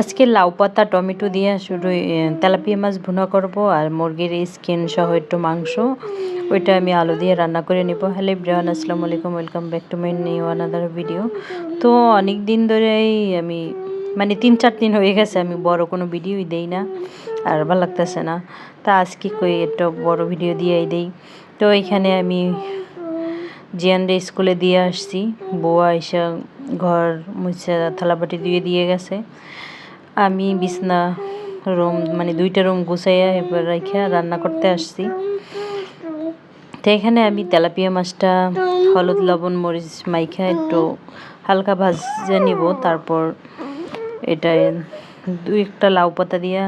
আজকে লাউ পাতা, টমেটো দিয়ে শুধু তেলাপিয়া মাছ ভুনা করব আর মুরগির স্কিন সহ একটু মাংস। ওইটা আমি আলু দিয়ে রান্না করে নেব। হ্যালো ব্রিয়ান আসসালামু আলাইকুম। Welcome back to my new another video তো অনেক দিন ধরেই আমি মানে তিন চার দিন হয়ে গেছে আমি বড় কোনো ভিডিওই দেই না আর ভালো লাগতেছে না। তা আজকে কই একটা বড় ভিডিও দিয়েই দেই। তো এখানে আমি জিয়ানরে স্কুলে দিয়ে আসছি। বউয়া এসে ঘর মুছে থালাবাটি দিয়ে দিয়ে গেছে। আমি বিছনা রুম মানে দুইটা রুম গুছাইয়া এবার রাইখা রান্না করতে আসছি। তো এখানে আমি তেলাপিয়া মাছটা, হলুদ, লবণ, মরিচ মাইখা একটু হালকা ভাজে নিব, তারপর এটা দুই একটা লাউ পাতা দিয়া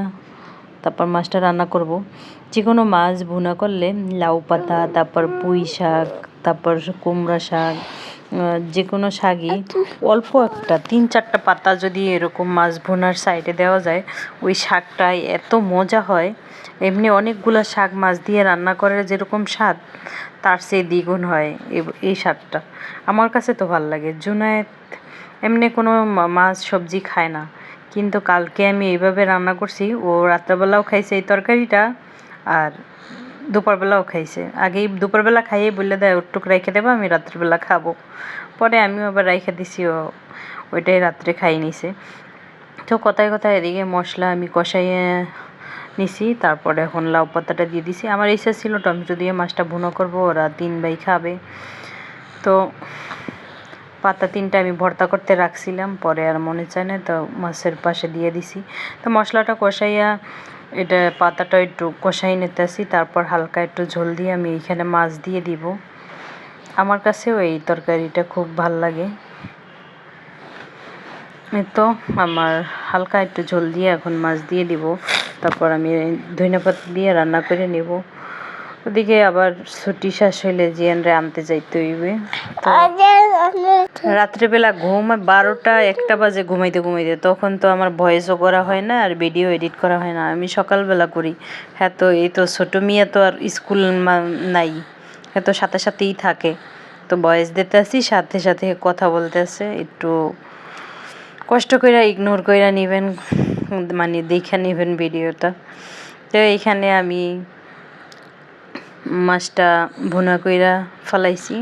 তারপর মাছটা রান্না করব। যে কোনো মাছ ভুনা করলে লাউ পাতা, তারপর পুঁই শাক, তারপর কুমড়া শাক যে কোনো শাকই অল্প একটা তিন চারটা পাতা যদি এরকম মাছ ভুনার সাইডে দেওয়া যায় ওই শাকটায় এত মজা হয়। এমনি অনেকগুলো শাক মাছ দিয়ে রান্না করার যেরকম স্বাদ তার চেয়ে দ্বিগুণ হয় এই শাকটা। আমার কাছে তো ভালো লাগে। জুনায়েত এমনি কোনো মাছ সবজি খায় না। কিন্তু কালকে আমি এইভাবে রান্না করছি ও রাত্রেবেলাও খাইছে এই তরকারিটা আর দুপুরবেলাও খাইছে। আগেই দুপুরবেলা খাইয়ে বললে দেয় ওটুক রেখে দেবো, আমি রাত্রিবেলা খাব। পরে আমিও আবার রেখে দিছি, ও ওইটাই রাত্রে খাই নিছে। তো কথায় কথায় এদিকে মশলা আমি কষাইয়ে নিছি, তারপরে এখন লাউ পাতাটা দিয়ে দিছি। আমার ইচ্ছা ছিল টমেটো দিয়ে মাছটা ভুনো করব, ওরা তিন ভাই খাবে। তো পাতা তিনটা আমি ভর্তা করতে রাখছিলাম, পরে আর মনে চায় না, তো মাছের পাশে দিয়ে দিছি। তো মশলাটা কষাইয়া এটা পাতাটা একটু কষাই নিতেছি, তারপর হালকা একটু ঝোল দিয়ে আমি এখানে মাছ দিয়ে দিব। আমার কাছেও এই তরকারিটা খুব ভালো লাগে। তো আমার হালকা একটু ঝোল দিয়ে এখন মাছ দিয়ে দিব, তারপর আমি ধনিয়া পাতা দিয়ে রান্না করে নেব। ওদিকে আবার ছুটি শেষ হইলে জিয়ানরে আনতে যাইতে হইবে। রাত্রেবেলা ঘুম, বারোটা একটা বাজে ঘুমাইতে ঘুমাইতে। তখন তো আমার ভয়েসও করা হয় না আর ভিডিও এডিট করা হয় না। আমি সকালবেলা করি। হ্যাঁ তো এই তো ছোটো মেয়ে তো আর স্কুল নাই। হ্যাঁ তো সাথে সাথেই থাকে। তো ভয়েস দিতে আসি সাথে সাথে কথা বলতে আছে একটু কষ্ট কইরা ইগনোর কইরা নেবেন মানে দেখে নেবেন ভিডিওটা তো এইখানে আমি মাছটা ভুনা কইরা ফেলাইছি।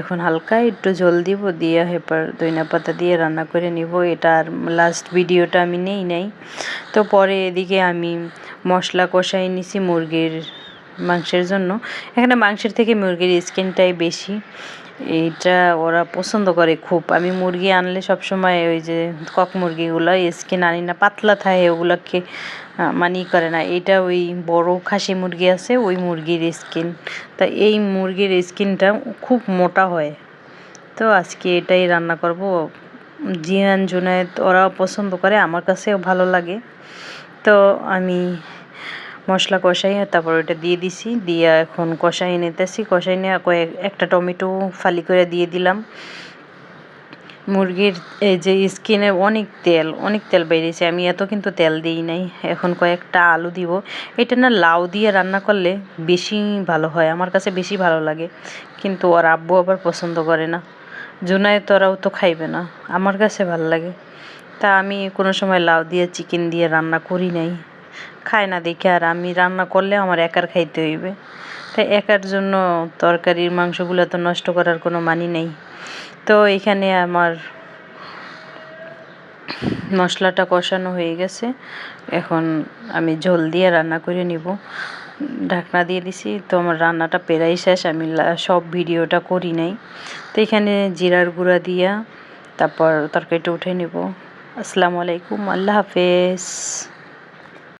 এখন হালকা একটু জল দিব, দিয়ে হেপার দইনা পাতা দিয়ে রান্না করে নিব। এটা আর লাস্ট ভিডিওটা আমি নেই নাই। তো পরে এদিকে আমি মশলা কষাই নিছি মুরগির মাংসের জন্য। এখানে মাংসের থেকে মুরগির স্কিনটাই বেশি। এইটা ওরা পছন্দ করে খুব। আমি মুরগি আনলে সবসময় ওই যে কক মুরগিগুলো স্কিন আনি না, পাতলা থাকে, ওগুলোকে মানি করে না। এটা ওই বড় খাসি মুরগি আছে, ওই মুরগির স্কিন তা এই মুরগির স্কিনটা খুব মোটা হয়। তো আজকে এটাই রান্না করব। জিয়ান, জুনায়েদ, ওরাও পছন্দ করে, আমার কাছেও ভালো লাগে। তো আমি মশলা কষাই, তারপর ওটা দিয়ে দিছি, দিয়ে এখন কষাই নিতেছি। কষাই নিয়ে কয়েক, একটা টমেটো ফালি করে দিয়ে দিলাম। মুরগির এই যে স্কিনে অনেক তেল অনেক তেল বেরিয়েছে। আমি এত কিন্তু তেল দিই নাই। এখন কয়েকটা আলু দিব। এটা না লাউ দিয়ে রান্না করলে বেশি ভালো হয়, আমার কাছে বেশি ভালো লাগে। কিন্তু ওর আব্বু আবার পছন্দ করে না। জুনায় তোরাও তো খাইবে না। আমার কাছে ভালো লাগে। তা আমি কোনো সময় লাউ দিয়ে, চিকেন দিয়ে রান্না করি নাই। খায় না দেখে আর আমি রান্না করলে আমার একার খাইতে হইবে। তাই একার জন্য তরকারির মাংসগুলো তো নষ্ট করার কোনো মানি নেই। তো এখানে আমার মশলাটা কষানো হয়ে গেছে। এখন আমি ঝোল দিয়ে রান্না করে নিব। ঢাকনা দিয়ে দিছি, তো আমার রান্নাটা পেরাই শেষ। আমি সব ভিডিওটা করি নাই। তো এখানে জিরার গুঁড়া দিয়া তারপর তরকারিটা উঠে নেব। আসসালামু আলাইকুম, আল্লাহ হাফেজ।